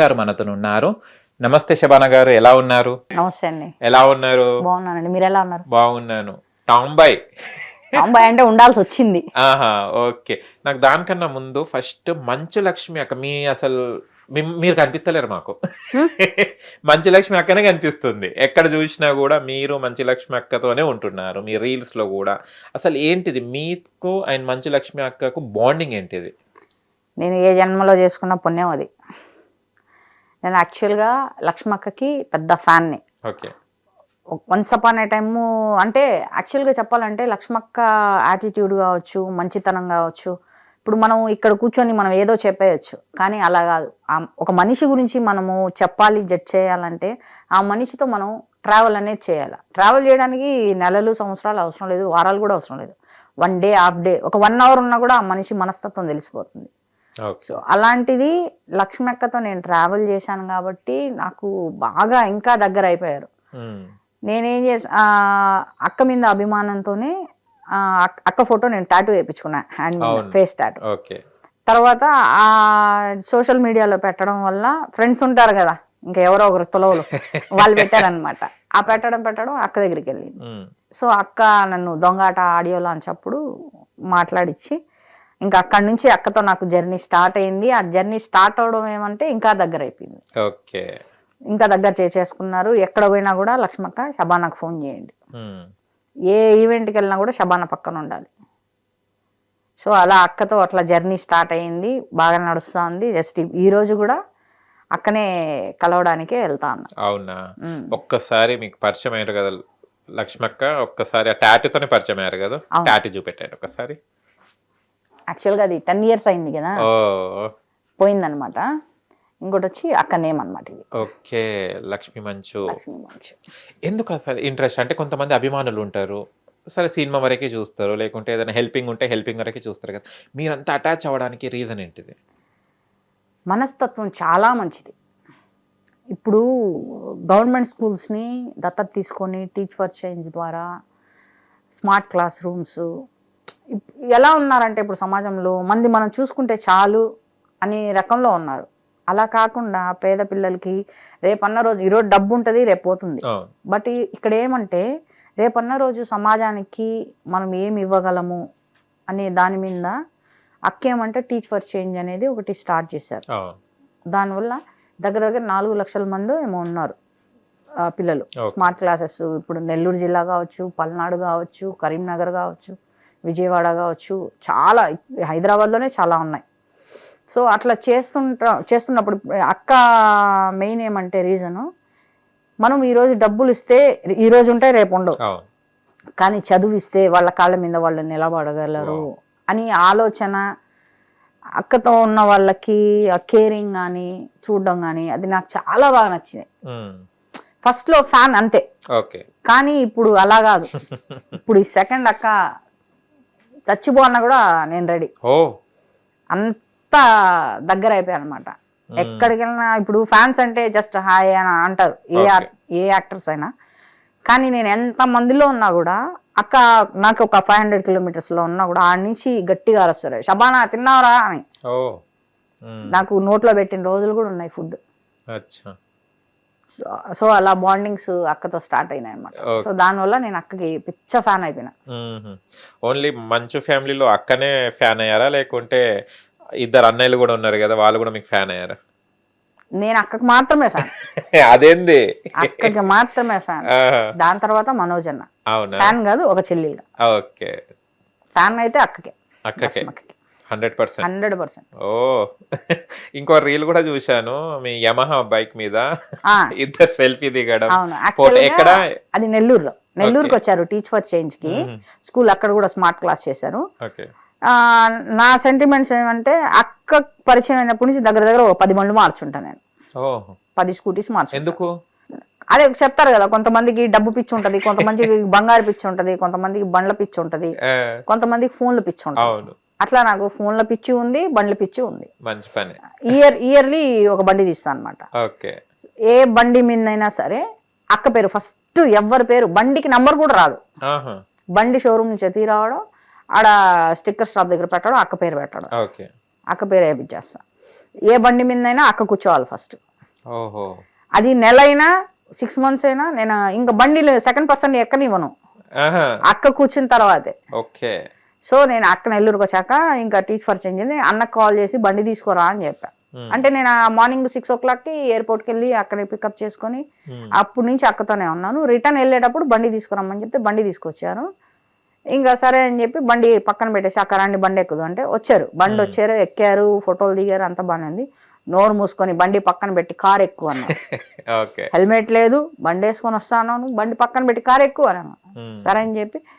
గారు మనతో ఉన్నారు. నమస్తే శబాన గారు ఎలా ఉన్నారు? నమస్తే అండి. ఎలా ఉన్నారు? బాగున్నానండి. మీరు ఎలా ఉన్నారు? బాగున్నాను. టాంబాయ్ అబ్బాయి అంటే ఉండాల్సి వచ్చింది. ఆహా ఓకే. నాకు దానికన్నా ముందు ఫస్ట్ మంచు లక్ష్మి అక్క మీ అసలు మీరు కనిపిస్తలేరు మాకు. మంచు లక్ష్మి అక్కనే కనిపిస్తుంది. ఎక్కడ చూసినా కూడా మీరు మంచు లక్ష్మి అక్కతోనే ఉంటున్నారు. మీ రీల్స్లో కూడా. అసలు ఏంటిది? మీకు అండ్ మంచు లక్ష్మి అక్కకు బాండింగ్ ఏంటిది? నేను ఏ జన్మలో చేసుకున్న పుణ్యం అది. నేను యాక్చువల్గా లక్ష్మక్కకి పెద్ద ఫ్యాన్ని. Okay. Once upon a time అంటే యాక్చువల్గా చెప్పాలంటే లక్ష్మక్క యాటిట్యూడ్ కావచ్చు మంచితనం కావచ్చు. ఇప్పుడు మనం ఇక్కడ కూర్చొని మనం ఏదో చెప్పేయచ్చు కానీ అలా కాదు. ఆ- ఒక మనిషి గురించి మనము చెప్పాలి జడ్జ్ చేయాలంటే ఆ మనిషితో మనం ట్రావెల్ అనేది చేయాలి. ట్రావెల్ చేయడానికి నెలలు సంవత్సరాలు అవసరం లేదు వారాలు కూడా అవసరం లేదు. వన్ డే హాఫ్ డే ఒక వన్ అవర్ ఉన్నా కూడా ఆ మనిషి మనస్తత్వం తెలిసిపోతుంది. సో అలాంటిది లక్ష్మి అక్కతో నేను ట్రావెల్ చేశాను కాబట్టి నాకు బాగా ఇంకా దగ్గర అయిపోయారు ఉమ్. నేనేం చేసా అక్క మీద అభిమానంతోనే అక్క- ఫోటో నేను టాటూ వేయించుకున్నా హ్యాండ్. ఫేస్ టాటూ తర్వాత ఆ సోషల్ మీడియాలో పెట్టడం వల్ల ఫ్రెండ్స్ ఉంటారు కదా ఇంకా ఎవరో ఒకరు తొలవలు వాళ్ళు పెట్టారనమాట ఆ పెట్టడం పెట్టడం అక్క దగ్గరికి వెళ్ళింది ఉమ్. సో అక్క నన్ను దొంగాట ఆడియో లాంచ్ అప్పుడు మాట్లాడిచ్చి ఇంకా అక్కడి నుంచి అక్కతో నాకు జర్నీ స్టార్ట్ అయింది. ఆ జర్నీ స్టార్ట్ అవడం ఏమంటే ఇంకా దగ్గర అయిపోయింది. ఓకే. ఇంకా దగ్గర చేసేసుకున్నారు ఎక్కడ పోయినా కూడా లక్ష్మక్క శబానాకు ఫోన్ చేయండి. ఏ ఈవెంట్కి వెళ్ళినా కూడా శబానా పక్కన ఉండాలి. సో అలా అక్కతో అట్లా జర్నీ స్టార్ట్ అయింది. బాగా నడుస్తుంది. జస్ట్ ఈ రోజు కూడా అక్కనే కలవడానికే వెళ్తా ఉన్నా. అవునా. ఒక్కసారి మీకు పరిచయం అయ్యారు కదా లక్ష్మక్క. ఒక్కసారి ఆ టాటూతోనే పరిచయం అయ్యారు కదా. టాటూ చూపెట్టాడు ఒకసారి యాక్చువల్గా అది టెన్ ఇయర్స్ అయింది కదా. పోయిందనమాట. ఇంకోటి వచ్చి అక్క నేమ్ అనమాట ఇది. ఓకే లక్ష్మి మంచు. లక్ష్మీ మంచు. ఎందుకు అసలు ఇంట్రెస్ట్? అంటే కొంతమంది అభిమానులు ఉంటారు. సరే సినిమా వరకే చూస్తారు. లేకుంటే ఏదైనా హెల్పింగ్ ఉంటే హెల్పింగ్ వరకే చూస్తారు కదా. మీరంతా అటాచ్ అవ్వడానికి రీజన్ ఏంటిది? మనస్తత్వం చాలా మంచిది. ఇప్పుడు గవర్నమెంట్ స్కూల్స్ని దత్తత తీసుకొని టీచ్ ఫర్ చేంజ్ ద్వారా స్మార్ట్ క్లాస్ రూమ్స్ ఎలా ఉన్నారంటే ఇప్పుడు సమాజంలో మంది మనం చూసుకుంటే చాలు అనే రకంలో ఉన్నారు. అలా కాకుండా పేద పిల్లలకి రేపన్న రోజు ఈరోజు డబ్బు ఉంటుంది రేపు పోతుంది. బట్ ఇక్కడ ఏమంటే రేపన్న రోజు సమాజానికి మనం ఏమి ఇవ్వగలము అనే దాని మీద అక్కేమంటే టీచ్ ఫర్ చేంజ్ అనేది ఒకటి స్టార్ట్ చేశారు. దానివల్ల దగ్గర దగ్గర నాలుగు లక్షల మంది ఏమో ఉన్నారు పిల్లలు. స్మార్ట్ క్లాసెస్ ఇప్పుడు నెల్లూరు జిల్లా కావచ్చు పల్నాడు కావచ్చు కరీంనగర్ కావచ్చు. విజయవాడ కావచ్చు చాలా హైదరాబాద్లోనే చాలా ఉన్నాయి. సో అట్లా చేస్తుంటా చేస్తున్నప్పుడు అక్క మెయిన్ ఏమంటే రీజను మనం ఈరోజు డబ్బులు ఇస్తే ఈరోజు ఉంటాయి రేపు ఉండవు. కానీ చదివిస్తే వాళ్ళ కాళ్ళ మీద వాళ్ళు నిలబడగలరు అని ఆలోచన అక్కతో ఉన్న వాళ్ళకి ఆ కేరింగ్ కానీ చూడడం కానీ అది నాకు చాలా బాగా నచ్చింది. ఉమ్. ఫస్ట్లో ఫ్యాన్ అంతే. కానీ ఇప్పుడు అలా కాదు. ఇప్పుడు ఈ సెకండ్ అక్క చచ్చిపోన్నా కూడా నేను రెడీ. ఓ. అంత దగ్గర అయిపోయాను అనమాట ఎక్కడికి వెళ్ళినా ఇప్పుడు ఫ్యాన్స్ అంటే జస్ట్ హాయ్ అని అంటారు. ఏ ఏ యాక్టర్స్ అయినా. కానీ నేను ఎంత మందిలో ఉన్నా కూడా అక్క నాకు ఒక ఫైవ్ హండ్రెడ్ కిలోమీటర్స్లో ఉన్నా కూడా ఆడ నుంచి గట్టిగా అరుస్తారు. షబానా తిన్నావరా అని. నాకు నోట్లో పెట్టిన రోజులు కూడా ఉన్నాయి ఫుడ్. సో అలా బాండింగ్స్ అక్కతో స్టార్ట్ అయినాయి అనమాట. సో దానివల్ల నేను అక్కకి పిచ్చ ఫ్యాన్ అయిపోయినా. ఓన్లీ మంచు ఫ్యామిలీలో అక్కనే ఫ్యాన్ అయ్యారా? లేకుంటే ఇద్దరు అన్నయ్యలు కూడా ఉన్నారు కదా వాళ్ళు కూడా మీకు ఫ్యాన్ అయ్యారా? నేను అక్కకి మాత్రమే ఫ్యాన్ అదేంది? అక్కకి మాత్రమే ఫ్యాన్. దాని తర్వాత మనోజ్ అన్న ఫ్యాన్ కాదు ఒక చెల్లిగా ఓకే. ఫ్యాన్ అయితే అక్కకే. అక్కకే. Hundred percent. Hundred percent. ఓ. ఇంకో రీల్ కూడా చూశాను మీ యమహా బైక్ మీద ఇద్దరు సెల్ఫీ దిగడం. ఎక్కడ? అది నెల్లూరులో. నెల్లూరుకి వచ్చారు టీచ్ ఫర్ చేంజ్కి. స్కూల్ అక్కడ కూడా స్మార్ట్ క్లాస్ చేశారు. నా సెంటిమెంట్స్ ఏమంటే అక్క పరిచయం అయినప్పటి నుంచి దగ్గర దగ్గర పది బండ్లు మార్చుంటా నేను. పది స్కూటీస్ మార్చు ఎందుకు? అదే చెప్తారు కదా కొంతమందికి డబ్బు పిచ్చి ఉంటది కొంతమందికి బంగారు పిచ్చి ఉంటది కొంతమందికి బండ్ల పిచ్చి ఉంటది కొంతమందికి ఫోన్ల పిచ్చి ఉంటది. అట్లా నాకు ఫోన్ల పిచ్చి ఉంది బండ్ల పిచ్చి ఉంది. మంచి పని. ఇయర్ ఇయర్లీ ఒక బండి తీస్తాను అనమాట ఓకే. ఏ బండి మీదైనా సరే అక్క పేరు ఫస్ట్ ఎవ్వరి పేరు బండికి నంబర్ కూడా రాదు. బండి షోరూమ్ నుంచి ఎత్తి రావడం ఆడ స్టిక్కర్ షాప్ దగ్గర పెట్టడం అక్క పేరు పెట్టడం. అక్క పేరు వేయించేస్తా ఏ బండి మీదైనా అక్క కూర్చోవాలి ఫస్ట్. అది నెల అయినా సిక్స్ మంత్స్ అయినా నేను ఇంకా బండిలో సెకండ్ పర్సన్ ఎక్కనివ్వను. అక్క కూర్చున్న తర్వాతే. ఓకే. సో నేను అక్క నెల్లూరుకి వచ్చాక ఇంకా టీచ్ ఫర్ చేంజ్ అయింది అన్నకు కాల్ చేసి బండి తీసుకోరా అని చెప్పా. Hmm. అంటే నేను ఆ మార్నింగ్ సిక్స్ ఓ క్లాక్కి ఎయిర్పోర్ట్కి వెళ్ళి అక్కడ పికప్ చేసుకొని. అప్పటి నుంచి అక్కతోనే ఉన్నాను. రిటర్న్ వెళ్ళేటప్పుడు బండి తీసుకురమ్మని చెప్తే బండి తీసుకొచ్చారు. ఇంకా సరే అని చెప్పి బండి పక్కన పెట్టేసి అక్కడ రండి బండి ఎక్కుదు. అంటే వచ్చారు. బండి వచ్చారు ఎక్కారు ఫోటోలు దిగారు అంతా బాగానే ఉంది. నోరు మూసుకొని బండి పక్కన పెట్టి కార్ ఎక్కువ అన్నారు ఓకే. హెల్మెట్ లేదు బండి వేసుకొని వస్తాను బండి పక్కన పెట్టి కార్ ఎక్కువ అన్నాను. సరే అని చెప్పి "ఆ,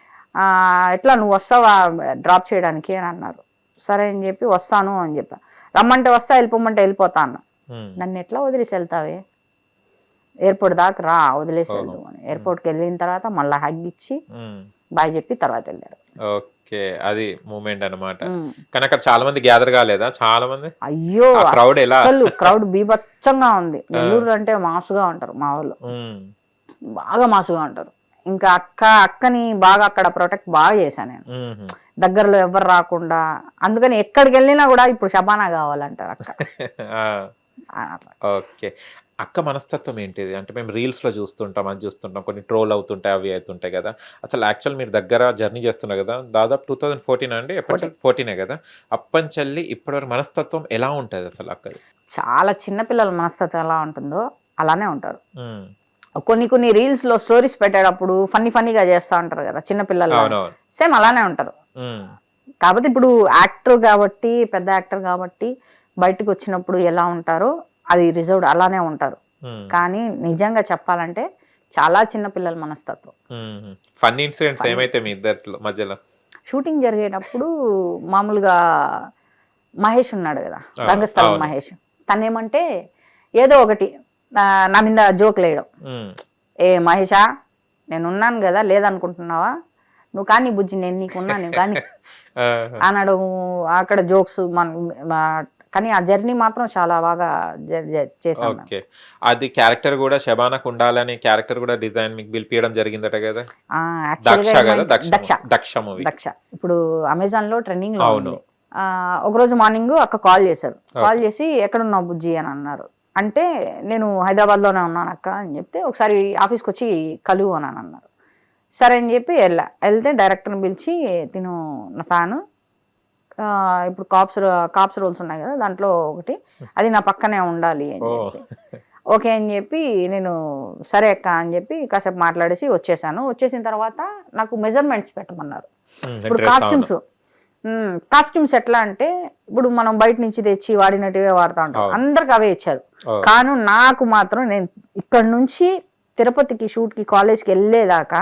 ఎట్లా నువ్వు వస్తావా డ్రాప్ చేయడానికి అని అన్నారు. సరే అని చెప్పి వస్తాను అని చెప్పా. రమ్మంటే వస్తా వెళ్ళిపోమంటే వెళ్ళిపోతా అన్న. నన్ను ఎట్లా వదిలేసి వెళ్తావే? ఎయిర్పోర్ట్ దాకా రా వదిలేసి వెళ్దు అని. ఎయిర్పోర్ట్కి వెళ్ళిన తర్వాత మళ్ళీ హగ్ ఇచ్చి. బాయ్ చెప్పి తర్వాత వెళ్ళారు. ఓకే అది మూమెంట్ అన్నమాట. ఉమ్. కానీ అక్కడ చాలా మంది గ్యాదర్ కాలేదా? చాలా మంది? అయ్యో ఎలా? అసలు క్రౌడ్ బీభత్సంగా ఉంది. నెల్లూరు అంటే మాసుగా ఉంటారు మా వాళ్ళు. బాగా మాసుగా ఉంటారు. ఇంకా అక్క అక్కని బాగా అక్కడ ప్రొటెక్ట్ బాగా చేశాను నేను. దగ్గరలో ఎవరు రాకుండా అందుకని ఎక్కడికి వెళ్ళినా కూడా ఇప్పుడు షబానా కావాలంటారు అక్క. ఓకే. అక్క మనస్తత్వం ఏంటిది? అంటే మేము రీల్స్లో చూస్తుంటాం అది చూస్తుంటాం కొన్ని ట్రోల్ అవుతుంటాయి అవి అవుతుంటాయి కదా. అసలు యాక్చువల్ మీరు దగ్గర జర్నీ చేస్తున్నారు కదా దాదాపు టూ థౌజండ్ ఫోర్టీన్ అండి ఫోర్టీనే కదా. అప్పంచెల్లి ఇప్పటివరకు మనస్తత్వం ఎలా ఉంటుంది అసలు అక్కది? చాలా చిన్న పిల్లల మనస్తత్వం ఎలా ఉంటుందో అలానే ఉంటారు. కొన్ని కొన్ని రీల్స్లో స్టోరీస్ పెట్టేటప్పుడు ఫన్నీ ఫన్నీగా చేస్తూ ఉంటారు కదా చిన్న పిల్లలు అవునవును. సేమ్ అలానే ఉంటారు. కాకపోతే ఇప్పుడు యాక్టర్ కాబట్టి పెద్ద యాక్టర్ కాబట్టి బయటకు వచ్చినప్పుడు ఎలా ఉంటారో అది రిజర్వ్డ్ అలానే ఉంటారు. కానీ నిజంగా చెప్పాలంటే చాలా చిన్న పిల్లల మనస్తత్వం. ఉమ్. ఫన్నీ ఇన్సిడెంట్స్ ఏమైతే మీ ఇద్దరిలో మధ్యలో? షూటింగ్ జరిగేటప్పుడు మామూలుగా మహేష్ ఉన్నాడు కదా రంగస్థలం. మహేష్. తనేమంటే ఏదో ఒకటి నా మీద జోక్ లేయడం. ఉమ్, ఏ మహేషా నేను ఉన్నాను కదా లేదనుకుంటున్నావా? నువ్వు కానీ బుజ్జి నేను నీకున్నా నువ్వు కానీ. అనడం అక్కడ జోక్స్ మన కానీ ఆ జర్నీ మాత్రం చాలా బాగా నేను. ఓకే. అది క్యారెక్టర్ కూడా శబానాకు ఉండాలని క్యారెక్టర్ కూడా డిజైన్ మీకు పిలిపియడం జరిగిందట కదా? ఆ, దక్ష కదా దక్ష దక్ష. దక్ష మూవీ. దక్ష. ఇప్పుడు అమెజాన్లో ట్రెండింగ్లో అవును. ఆ, ఒకరోజు మార్నింగ్ అక్క కాల్ చేశారు. కాల్ చేసి ఎక్కడున్నావు బుజ్జి? అని అన్నారు. అంటే నేను హైదరాబాద్లోనే ఉన్నాను అక్క అని చెప్తే ఒకసారి ఆఫీస్కి వచ్చి కలువు అని అన్నారు. సరే అని చెప్పి వెళ్ళా. వెళ్తే డైరెక్టర్ని పిలిచి తిను నా ఫ్యాను. ఇప్పుడు కాప్స్ కాప్స్ రోల్స్ ఉన్నాయి కదా దాంట్లో ఒకటి. అది నా పక్కనే ఉండాలి అని చెప్పి. ఓకే అని చెప్పి నేను సరే అక్క అని చెప్పి కాసేపు మాట్లాడేసి వచ్చేసాను. వచ్చేసిన తర్వాత నాకు మెజర్మెంట్స్ పెట్టమన్నారు. ఇప్పుడు కాస్ట్యూమ్స్ కాస్ట్యూమ్స్ ఎట్లా అంటే ఇప్పుడు మనం బయట నుంచి తెచ్చి వాడినట్టుగా వాడుతూ ఉంటాం. అందరికి అవే ఇచ్చారు. కానీ నాకు మాత్రం నేను ఇక్కడ నుంచి తిరుపతికి షూట్కి కాలేజ్కి వెళ్ళేదాకా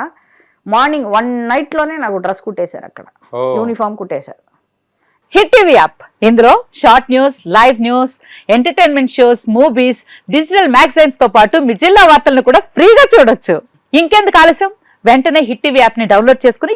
మార్నింగ్ వన్ నైట్లోనే నాకు డ్రెస్ కుట్టేశారు అక్కడ. యూనిఫామ్ కుట్టేశారు. Hit TV app. ఇందులో short news live news entertainment shows movies digital మ్యాగజైన్స్తో పాటు మీ జిల్లా వార్తలను కూడా ఫ్రీగా చూడొచ్చు. ఇంకెందుకు ఆలస్యం? వెంటనే హిట్ టీవీ యాప్ని డౌన్లోడ్ చేసుకుని